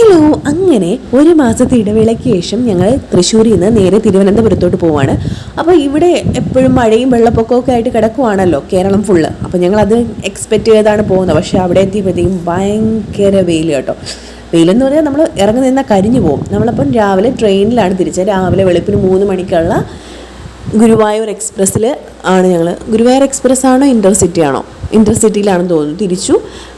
Hello അങ്ങനെ ഒരു മാസത്തെ ഇടവേളയ്ക്ക് ശേഷം ഞങ്ങൾ തൃശ്ശൂരിൽ നിന്ന് നേരെ തിരുവനന്തപുരത്തോട്ട് പോവാണ്. അപ്പോൾ ഇവിടെ എപ്പോഴും മഴയും വെള്ളപ്പൊക്കമൊക്കെ ആയിട്ട് കിടക്കുവാണല്ലോ കേരളം ഫുള്ള് അപ്പോൾ ഞങ്ങൾ അത് എക്സ്പെക്റ്റ് ചെയ്താണ് പോകുന്നത്. പക്ഷേ അവിടെ എത്തിയപ്പോഴത്തേക്കും ഭയങ്കര വെയിൽ കേട്ടോ. വെയിലെന്ന് പറഞ്ഞാൽ നമ്മൾ ഇറങ്ങി നിന്നാൽ കരിഞ്ഞു പോകും. നമ്മളപ്പം രാവിലെ ട്രെയിനിലാണ് തിരിച്ചത്. രാവിലെ വെളുപ്പിന് മൂന്ന് മണിക്കുള്ള ഗുരുവായൂർ എക്സ്പ്രസ്സിൽ ആണ് ഞങ്ങൾ ഗുരുവായൂർ എക്സ്പ്രസ് ആണോ ഇന്റർസിറ്റി ആണോ ഇന്റർസിറ്റിയിലാണെന്ന് തോന്നുന്നു തിരിച്ചു.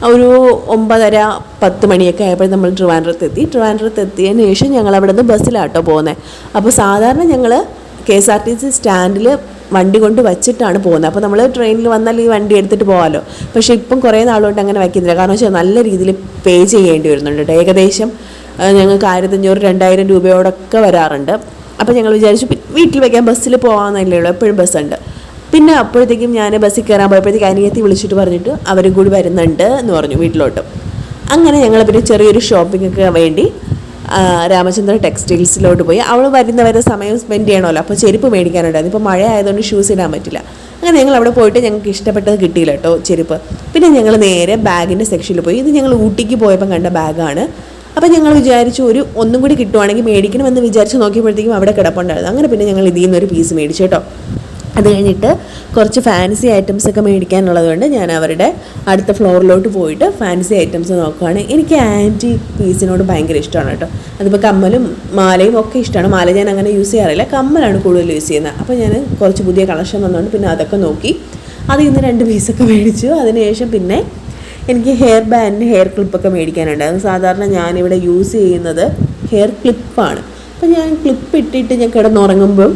ഒരു ഒമ്പതര പത്ത് മണിയൊക്കെ ആയപ്പോൾ നമ്മൾ ട്രിവാൻഡ്രത്ത് എത്തി ട്രിവാൻഡ്രത്ത് എത്തിയതിന് ശേഷം ഞങ്ങൾ അവിടെ നിന്ന് ബസ്സിലാട്ടോ പോകുന്നത് അപ്പോൾ സാധാരണ ഞങ്ങൾ K S R T C സ്റ്റാൻഡിൽ വണ്ടി കൊണ്ട് വച്ചിട്ടാണ് പോകുന്നത് അപ്പോൾ നമ്മൾ ട്രെയിനിൽ വന്നാൽ ഈ വണ്ടി എടുത്തിട്ട് പോകാമല്ലോ പക്ഷേ ഇപ്പം കുറേ നാളുകൊണ്ട് അങ്ങനെ വയ്ക്കുന്നില്ല. കാരണം വെച്ചാൽ നല്ല രീതിയിൽ പേ ചെയ്യേണ്ടി വരുന്നുണ്ട്. ഏകദേശം ഞങ്ങൾക്ക് ആയിരത്തഞ്ഞൂറ് രണ്ടായിരം രൂപയോടൊക്കെ വരാറുണ്ട്. അപ്പോൾ ഞങ്ങൾ വിചാരിച്ചു വീട്ടിൽ വയ്ക്കാൻ ബസ്സിൽ പോകാമെന്നല്ലേ ഉള്ളൂ. എപ്പോഴും ബസ്സുണ്ട്. പിന്നെ അപ്പോഴത്തേക്കും ഞാൻ ബസ്സിൽ കയറാൻ പോയപ്പോഴത്തേക്ക് അനിയത്തി വിളിച്ചിട്ട് പറഞ്ഞിട്ട് അവരും കൂടി വരുന്നുണ്ട് എന്ന് പറഞ്ഞു വീട്ടിലോട്ട്. അങ്ങനെ ഞങ്ങൾ പിന്നെ ചെറിയൊരു ഷോപ്പിംഗ് ഒക്കെ വേണ്ടി രാമചന്ദ്ര ടെക്സ്റ്റൈൽസിലോട്ട് പോയി. അവൾ വരുന്നവരെ സമയം സ്പെൻഡ് ചെയ്യണമല്ലോ. അപ്പോൾ ചെരുപ്പ് മേടിക്കാനുണ്ടായിരുന്നു. ഇപ്പോൾ മഴ ആയതുകൊണ്ട് ഷൂസ് ഇടാൻ പറ്റില്ല. അങ്ങനെ ഞങ്ങൾ അവിടെ പോയിട്ട് ഞങ്ങൾക്ക് ഇഷ്ടപ്പെട്ടത് കിട്ടിയില്ല കേട്ടോ ചെരുപ്പ്. പിന്നെ ഞങ്ങൾ നേരെ ബാഗിന്റെ സെക്ഷനിൽ പോയി. ഇത് ഞങ്ങൾ ഊട്ടിക്ക് പോയപ്പോൾ കണ്ട ബാഗാണ് അപ്പം ഞങ്ങൾ വിചാരിച്ചു ഒരു ഒന്നും കൂടി കിട്ടുവാണെങ്കിൽ മേടിക്കണമെന്ന് വിചാരിച്ച് നോക്കിയപ്പോഴത്തേക്കും അവിടെ കിടപ്പുണ്ടായിരുന്നു. അങ്ങനെ പിന്നെ ഞങ്ങൾ ഇതിൽ നിന്നൊരു പീസ് മേടിച്ചു കേട്ടോ. അത് കഴിഞ്ഞിട്ട് കുറച്ച് ഫാൻസി ഐറ്റംസ് ഒക്കെ മേടിക്കാനുള്ളതുകൊണ്ട് ഞാൻ അവരുടെ അടുത്ത ഫ്ലോറിലോട്ട് പോയിട്ട് ഫാൻസി ഐറ്റംസ് നോക്കുകയാണ് എനിക്ക് ആന്റി പീസിനോട് ഭയങ്കര ഇഷ്ടമാണ് കേട്ടോ. അതിപ്പോൾ കമ്മലും മാലയും ഒക്കെ ഇഷ്ടമാണ്. മാല ഞാൻ അങ്ങനെ യൂസ് ചെയ്യാറില്ല. കമ്മലാണ് കൂടുതൽ യൂസ് ചെയ്യുന്നത്. അപ്പോൾ ഞാൻ കുറച്ച് പുതിയ കളക്ഷൻ വന്നുകൊണ്ട് പിന്നെ അതൊക്കെ നോക്കി. അതിൽ നിന്ന് രണ്ട് പീസൊക്കെ മേടിച്ചു. അതിനുശേഷം പിന്നെ എനിക്ക് ഹെയർ ബാൻഡ് ഹെയർ ക്ലിപ്പൊക്കെ മേടിക്കാനുണ്ട്. അത് സാധാരണ ഞാനിവിടെ യൂസ് ചെയ്യുന്നത് ഹെയർ ക്ലിപ്പാണ് അപ്പോൾ ഞാൻ ക്ലിപ്പ് ഇട്ടിട്ട് ഞാൻ കിടന്നുറങ്ങുമ്പം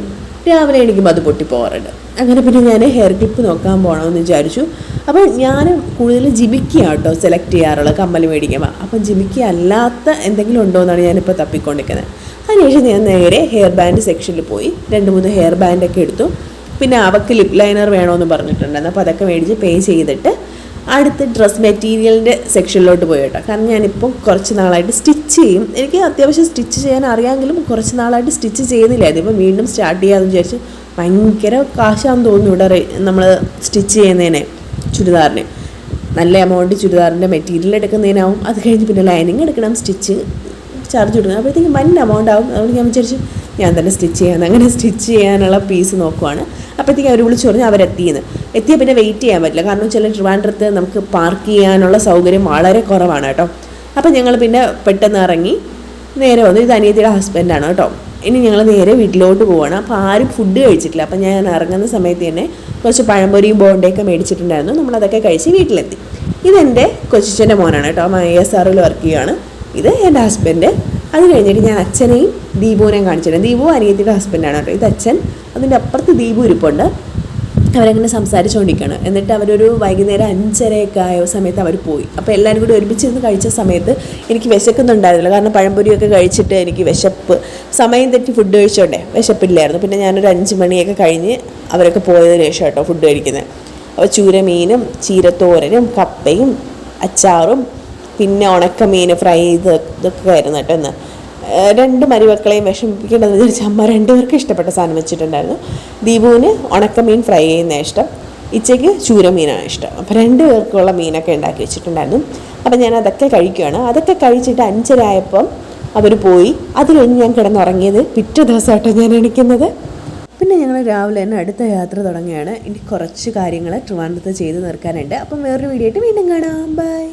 രാവിലെ എണീക്കുമ്പോൾ അത് പൊട്ടിപ്പോകാറുണ്ട് അങ്ങനെ പിന്നെ ഞാൻ ഹെയർ ക്ലിപ്പ് നോക്കാൻ പോകണമെന്ന് വിചാരിച്ചു. അപ്പോൾ ഞാൻ കൂടുതൽ ജിമിക്കിയാണ് കേട്ടോ സെലക്ട് ചെയ്യാറുള്ളത് കമ്മൽ മേടിക്കുമ്പോൾ അപ്പം ജിമിക്കി അല്ലാത്ത എന്തെങ്കിലും ഉണ്ടോ എന്നാണ് ഞാനിപ്പോൾ തപ്പിക്കൊണ്ടിരിക്കുന്നത്. അതിനുശേഷം ഞാൻ നേരെ ഹെയർ ബാൻഡ് സെക്ഷനിൽ പോയി. രണ്ട് മൂന്ന് ഹെയർ ബാൻഡൊക്കെ എടുത്തു. പിന്നെ അവക്ക് ലിപ് ലൈനർ വേണമെന്ന് പറഞ്ഞിട്ടുണ്ടായിരുന്നു. അപ്പോൾ അതൊക്കെ മേടിച്ച് പേ ചെയ്തിട്ട് അടുത്ത് ഡ്രസ്സ് മെറ്റീരിയലിന്റെ സെക്ഷനിലോട്ട് പോയി കേട്ടോ. കാരണം ഞാനിപ്പോൾ കുറച്ച് നാളായിട്ട് സ്റ്റിച്ച് ചെയ്യും. എനിക്ക് അത്യാവശ്യം സ്റ്റിച്ച് ചെയ്യാൻ അറിയാമെങ്കിലും കുറച്ച് നാളായിട്ട് സ്റ്റിച്ച് ചെയ്യുന്നില്ലായിരുന്നു ഇപ്പോൾ വീണ്ടും സ്റ്റാർട്ട് ചെയ്യാമെന്ന് വിചാരിച്ച് ഭയങ്കര കാശാന്ന് തോന്നുന്നു ഇവിടെ നമ്മൾ സ്റ്റിച്ച് ചെയ്യുന്നതിനെ ചുരിദാറിന്. നല്ല എമൗണ്ട് ചുരിദാറിന്റെ മെറ്റീരിയൽ എടുക്കുന്നതിനാവും. അത് കഴിഞ്ഞ് പിന്നെ ലൈനിങ് എടുക്കണം സ്റ്റിച്ച് ചാർജ് കൊടുക്കണം. അപ്പോഴത്തേക്കും വൻ എമൗണ്ട് ആവും. അതുകൊണ്ട് ഞാൻ വിചാരിച്ചു ഞാൻ തന്നെ സ്റ്റിച്ച് ചെയ്യാൻ അങ്ങനെ സ്റ്റിച്ച് ചെയ്യാനുള്ള പീസ് നോക്കുവാണ്. അപ്പോഴത്തേക്കും അവർ വിളിച്ചു പറഞ്ഞു അവരെത്തിയെന്ന്. എത്തിയ പിന്നെ വെയിറ്റ് ചെയ്യാൻ പറ്റില്ല. കാരണം വെച്ചാൽ ട്രിവാൻഡ്രത്ത് നമുക്ക് പാർക്ക് ചെയ്യാനുള്ള സൗകര്യം വളരെ കുറവാണ് കേട്ടോ. അപ്പം ഞങ്ങൾ പിന്നെ പെട്ടെന്ന് ഇറങ്ങി നേരെ വന്നു. ഇത് അനിയത്തിയുടെ ഹസ്ബൻഡാണ് കേട്ടോ. ഇനി ഞങ്ങൾ നേരെ വീട്ടിലോട്ട് പോവാണ്. അപ്പോൾ ആരും ഫുഡ് കഴിച്ചിട്ടില്ല. അപ്പം ഞാൻ ഇറങ്ങുന്ന സമയത്ത് തന്നെ കുറച്ച് പഴംപൊരിയും ബോണ്ടയൊക്കെ മേടിച്ചിട്ടുണ്ടായിരുന്നു. നമ്മളതൊക്കെ കഴിച്ച് വീട്ടിലെത്തി. ഇതെന്റെ കൊച്ചിച്ചന്റെ മോനാണ് കേട്ടോ. ഐ എസ് ആറിൽ വർക്ക് ചെയ്യുകയാണ് ഇത് എന്റെ ഹസ്ബൻഡ് അത് കഴിഞ്ഞിട്ട് ഞാൻ അച്ഛനെയും ദീപുവിനെയും കാണിച്ചിട്ടുണ്ട്. ദീപു അനിയത്തിയുടെ ഹസ്ബൻഡാണ് കേട്ടോ. ഇത് അച്ഛൻ അതിന്റെ അപ്പുറത്ത് ദീപു ഇരിപ്പുണ്ട്. അവരങ്ങനെ സംസാരിച്ചുകൊണ്ടിരിക്കുകയാണ് എന്നിട്ട് അവരൊരു വൈകുന്നേരം അഞ്ചരയൊക്കെ ആയ സമയത്ത് അവർ പോയി. അപ്പോൾ എല്ലാവരും കൂടി ഒരുമിച്ചിരുന്ന് കഴിച്ച സമയത്ത് എനിക്ക് വിശക്കുന്നുണ്ടായിരുന്നില്ല. കാരണം പഴംപൊരിയൊക്കെ കഴിച്ചിട്ട് എനിക്ക് വിശപ്പ് സമയം തെറ്റി ഫുഡ് കഴിച്ചോണ്ടേ വിശപ്പില്ലായിരുന്നു. പിന്നെ ഞാനൊരു അഞ്ച് മണിയൊക്കെ കഴിഞ്ഞ് അവരൊക്കെ പോയതിന് ശേഷം കേട്ടോ ഫുഡ് കഴിക്കുന്നത്. അപ്പോൾ ചൂരമീനും ചീരത്തോരനും കപ്പയും അച്ചാറും പിന്നെ ഉണക്കമീൻ ഫ്രൈ ചെയ്ത് ഇതൊക്കെ ആയിരുന്നു കേട്ടോ ഇന്ന്. രണ്ട് മരുമക്കളെയും വിഷമിപ്പിക്കേണ്ടതെന്ന് വിചാരിച്ച അമ്മ രണ്ടുപേർക്കും ഇഷ്ടപ്പെട്ട സാധനം വെച്ചിട്ടുണ്ടായിരുന്നു. ദീപുവിന് ഉണക്കമീൻ ഫ്രൈ ചെയ്യുന്ന ഇഷ്ടം. ഇച്ചയ്ക്ക് ചൂരമീനാണ് ഇഷ്ടം. അപ്പോൾ രണ്ട് പേർക്കുള്ള മീനൊക്കെ ഉണ്ടാക്കി വെച്ചിട്ടുണ്ടായിരുന്നു. അപ്പോൾ ഞാൻ അതൊക്കെ കഴിക്കുകയാണ് അതൊക്കെ കഴിച്ചിട്ട് അഞ്ചരായപ്പം അവർ പോയി. അത് കഴിഞ്ഞ് ഞാൻ കിടന്നുറങ്ങിയത് പിറ്റേ ദിവസമായിട്ടോ ഞാൻ എണിക്കുന്നത്. പിന്നെ ഞങ്ങൾ രാവിലെ തന്നെ അടുത്ത യാത്ര തുടങ്ങുകയാണ്. ഇനി കുറച്ച് കാര്യങ്ങൾ ട്രിവാൻഡ്രത്ത് ചെയ്ത് തീർക്കാനുണ്ട്. അപ്പം വേറൊരു വീഡിയോ ആയിട്ട് വീണ്ടും കാണാം. ബൈ.